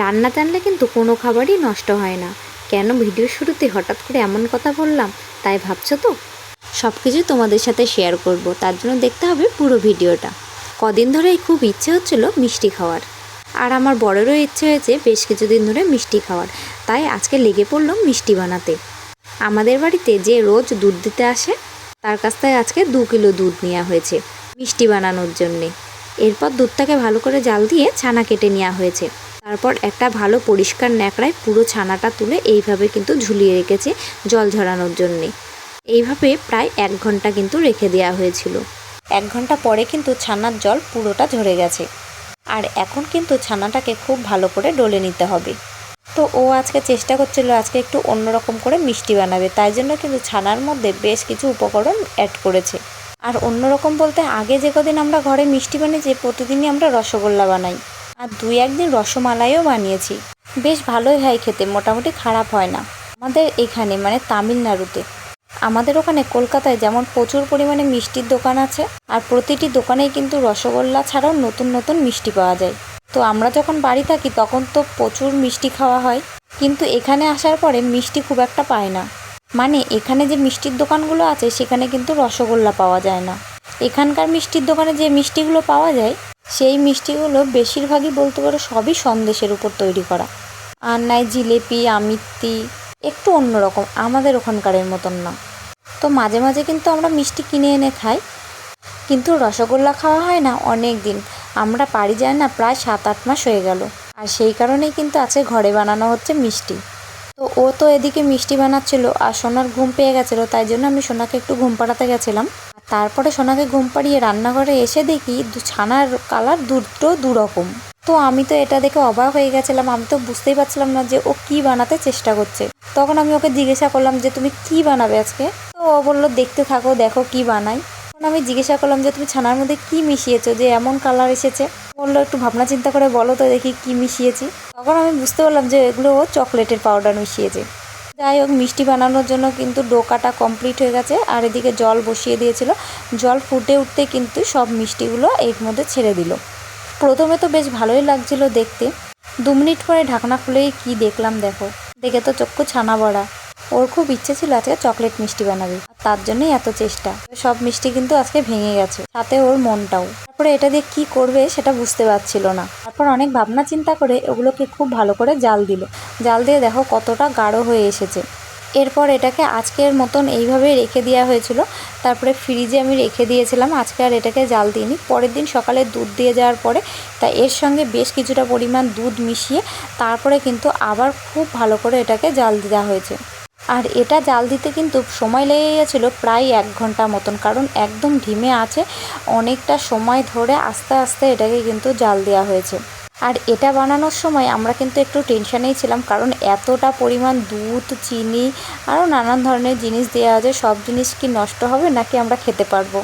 রান্না জানলে কিন্তু কোনো খাবারই নষ্ট হয় না। কেন? ভিডিও শুরুতে হঠাৎ করে এমন কথা বললাম, তাই ভাবছ তো? সব কিছুই তোমাদের সাথে শেয়ার করব, তার জন্য দেখতে হবে পুরো ভিডিওটা। কদিন ধরেই খুব ইচ্ছে হচ্ছিল মিষ্টি খাওয়ার। আর আমার বড়েরও ইচ্ছে হয়েছে বেশ কিছুদিন ধরে মিষ্টি খাওয়ার, তাই আজকে লেগে পড়ল মিষ্টি বানাতে। আমাদের বাড়িতে যে রোজ দুধ দিতে আসে, তার কাছ থেকে আজকে দু কিলো দুধ নেওয়া হয়েছে মিষ্টি বানানোর জন্যে। এরপর দুধটাকে ভালো করে জাল দিয়ে ছানা কেটে নেওয়া হয়েছে। তারপর একটা ভালো পরিষ্কার ন্যাকড়ায় পুরো ছানাটা তুলে এইভাবে কিন্তু ঝুলিয়ে রেখেছে জল ঝরানোর জন্যে। এইভাবে প্রায় এক ঘণ্টা কিন্তু রেখে দেওয়া হয়েছিল। এক ঘণ্টা পরে কিন্তু ছানার জল পুরোটা ঝরে গেছে। আর এখন কিন্তু ছানাটাকে খুব ভালো করে ডলে নিতে হবে। তো ও আজকে চেষ্টা করছিল আজকে একটু অন্যরকম করে মিষ্টি বানাবে, তাই জন্য কিন্তু ছানার মধ্যে বেশ কিছু উপকরণ অ্যাড করেছে। আর অন্যরকম বলতে আগে যে কদিন আমরা ঘরে মিষ্টি বানিয়েছি, প্রতিদিনই আমরা রসগোল্লা বানাই। আর দুই একদিন রসমালাইও বানিয়েছি। বেশ ভালোই হয় খেতে, মোটামুটি খারাপ হয় না। আমাদের এখানে মানে তামিলনাড়ুতে। আমাদের ওখানে কলকাতায় যেমন প্রচুর পরিমাণে মিষ্টির দোকান আছে, আর প্রতিটি দোকানেই কিন্তু রসগোল্লা ছাড়াও নতুন নতুন মিষ্টি পাওয়া যায়। তো আমরা যখন বাড়ি থাকি, তখন তো প্রচুর মিষ্টি খাওয়া হয়। কিন্তু এখানে আসার পরে মিষ্টি খুব একটা পায় না। মানে এখানে যে মিষ্টির দোকানগুলো আছে, সেখানে কিন্তু রসগোল্লা পাওয়া যায় না। এখানকার মিষ্টির দোকানে যে মিষ্টিগুলো পাওয়া যায় সেই মিষ্টিগুলো বেশিরভাগই বলতে পারো সবই সন্দেশের উপর তৈরি করা। আর জিলেপি, আমিত্তি, একটু অন্যরকম, আমাদের ওখানকারের মতন না। তো মাঝে মাঝে কিন্তু আমরা মিষ্টি কিনে এনে খাই। কিন্তু রসগোল্লা খাওয়া হয় না অনেক দিন আমরা পারি যায় না, প্রায় সাত আট মাস হয়ে গেল। আর সেই কারণেই কিন্তু আছে ঘরে বানানো হচ্ছে মিষ্টি। তো ও তো এদিকে মিষ্টি বানাচ্ছিল আর সোনার ঘুম পেয়ে গেছিল, তাই জন্য আমি সোনাকে একটু ঘুম পাড়াতে গেছিলাম। তারপরে সোনাকে ঘুম পাড়িয়ে রান্নাঘরে এসে দেখি ছানার কালার দুটো দুরকম। তো আমি তো এটা দেখে অবাক হয়ে গেছিলাম, আমি তো বুঝতেই পারছিলাম না যে ও কি বানাতে চেষ্টা করছে। তখন আমি ওকে জিজ্ঞাসা করলাম যে, তুমি কি বানাবে আজকে? তো ও বলল, দেখতে থাকো, দেখো কি বানাই। তখন আমি জিজ্ঞাসা করলাম যে, তুমি ছানার মধ্যে কি মিশিয়েছো? যে এমন কালার এসেছে? বলল, একটু ভাবনা চিন্তা করে বলো তো দেখি কি মিশিয়েছি? তখন আমি বুঝতে পারলাম যে এগুলো ও চকলেটের পাউডার মিশিয়েছে। যাই হোক, মিষ্টি বানানোর জন্য কিন্তু ডোকাটা কমপ্লিট হয়ে গেছে। আর এদিকে জল বসিয়ে দিয়েছিল। জল ফুটে উঠতে কিন্তু সব মিষ্টিগুলো এর মধ্যে ছেড়ে দিল। প্রথমে তো বেশ ভালোই লাগছিল দেখতে। দু মিনিট পরে ঢাকনা খুলেই কি দেখলাম দেখো। দেখে তো চক্ষু ছানা বড়া ওর খুব ইচ্ছে ছিল আজকে চকলেট মিষ্টি বানাবে। তার জন্যই এত চেষ্টা। সব মিষ্টি কিন্তু আজকে ভেঙে গেছে। সাথে ওর মনটাও। তারপরে এটা দিয়ে কি করবে সেটা বুঝতে পারছিল না। তারপর অনেক ভাবনা চিন্তা করে ওগুলোকে খুব ভালো করে জাল দিল। জাল দিয়ে দেখো কতটা গাঢ় হয়ে এসেছে। এরপর এটাকে আজকের মতন এইভাবে রেখে দেওয়া হয়েছিল। তারপরে ফ্রিজে আমি রেখে দিয়েছিলাম। আজকে আর এটাকে জাল দিইনি। পরের দিন সকালে দুধ দিয়ে যাওয়ার পরে তা এর সঙ্গে বেশ কিছুটা পরিমাণ দুধ মিশিয়ে তারপরে কিন্তু আবার খুব ভালো করে এটাকে জাল দেওয়া হয়েছে। আর এটা জাল দিতে কিন্তু সময় লেগে গেছিল প্রায় এক ঘণ্টা মতন, কারণ একদম ঢিমে আছে। অনেকটা সময় ধরে আস্তে আস্তে এটাকে কিন্তু জাল দেওয়া হয়েছে। আর এটা বানানোর সময় আমরা কিন্তু একটু টেনশানেই ছিলাম, কারণ এতটা পরিমাণ দুধ, চিনি, আরও নানান ধরনের জিনিস দেওয়া আছে, সব জিনিস কি নষ্ট হবে নাকি আমরা খেতে পারব?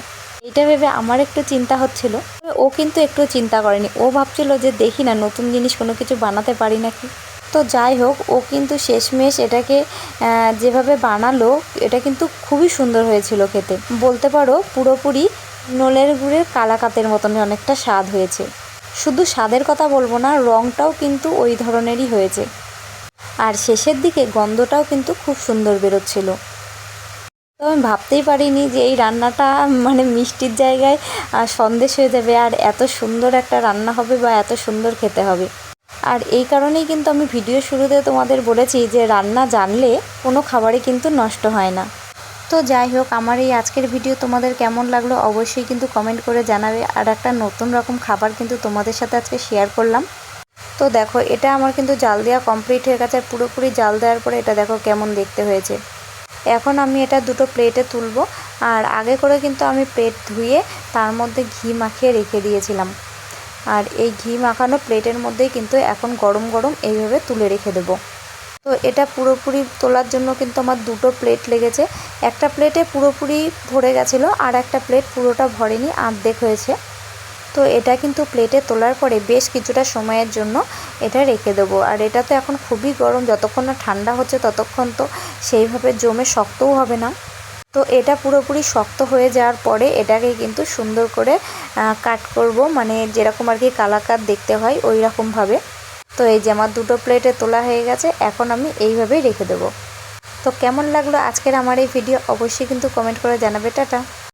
এটা ভেবে আমার একটু চিন্তা হচ্ছিল। ও কিন্তু একটু চিন্তা করেনি। ও ভাবছিল যে দেখি না, নতুন জিনিস কোনো কিছু বানাতে পারি নাকি? তো যাই হোক, ও কিন্তু শেষমেশ এটাকে যেভাবে বানালো, এটা কিন্তু খুবই সুন্দর হয়েছিল খেতে। বলতে পারো পুরোপুরি নলের গুড়ের কালাকাতের মতন অনেকটা স্বাদ হয়েছে। শুধু স্বাদের কথা বলব না রঙটাও কিন্তু ওই ধরনেরই হয়েছে। আর শেষের দিকে গন্ধটাও কিন্তু খুব সুন্দর বেরোচ্ছিল। তো আমি ভাবতেই পারিনি যে এই রান্নাটা মানে মিষ্টির জায়গায় সন্দেশ হয়ে যাবে, আর এত সুন্দর একটা রান্না হবে বা এত সুন্দর খেতে হবে। আর এই কারণেই কিন্তু আমি ভিডিও শুরুতে তোমাদের বলেছি যে রান্না জানলে কোনো খাবারই কিন্তু নষ্ট হয় না। তো যাই হোক, আমার এই আজকের ভিডিও তোমাদের কেমন লাগল অবশ্যই কিন্তু কমেন্ট করে জানাবে। আর একটা নতুন রকম খাবার কিন্তু তোমাদের সাথে আজকে শেয়ার করলাম। তো দেখো, এটা আমার কিন্তু জাল দেওয়া কমপ্লিট হয়ে গেছে। পুরোপুরি জাল দেওয়ার পরে এটা দেখো কেমন দেখতে হয়েছে। এখন আমি এটা দুটো প্লেটে তুলবো। আর আগে করে কিন্তু আমি প্লেট ধুয়ে তার মধ্যে ঘি মাখিয়ে রেখে দিয়েছিলাম। আর এই ঘি মাখানো প্লেটের মধ্যেই কিন্তু এখন গরম গরম এইভাবে তুলে রেখে দেবো। তো এটা পুরোপুরি তোলার জন্য কিন্তু আমার দুটো প্লেট লেগেছে। একটা প্লেটে পুরোপুরি ভরে গেছিল আর একটা প্লেট পুরোটা ভরেনি, আর্ধেক হয়েছে। তো এটা কিন্তু প্লেটে তোলার পরে বেশ কিছুটা সময়ের জন্য এটা রেখে দেবো। আর এটা তো এখন খুবই গরম, যতক্ষণ না ঠান্ডা হচ্ছে ততক্ষণ তো সেইভাবে জমে শক্তও হবে না। তো এটা পুরোপুরি শক্ত হয়ে যাওয়ার পরে এটাকে কিন্তু সুন্দর করে কাট করব। মানে যেরকম আর কি কালাকার দেখতে হয় ওই রকমভাবে তো এই যে আমার দুটো প্লেটে তোলা হয়ে গেছে, এখন আমি এইভাবেই রেখে দেবো। তো কেমন লাগল আজকের আমার এই ভিডিও অবশ্যই কিন্তু কমেন্ট করে জানাবে। টাটা!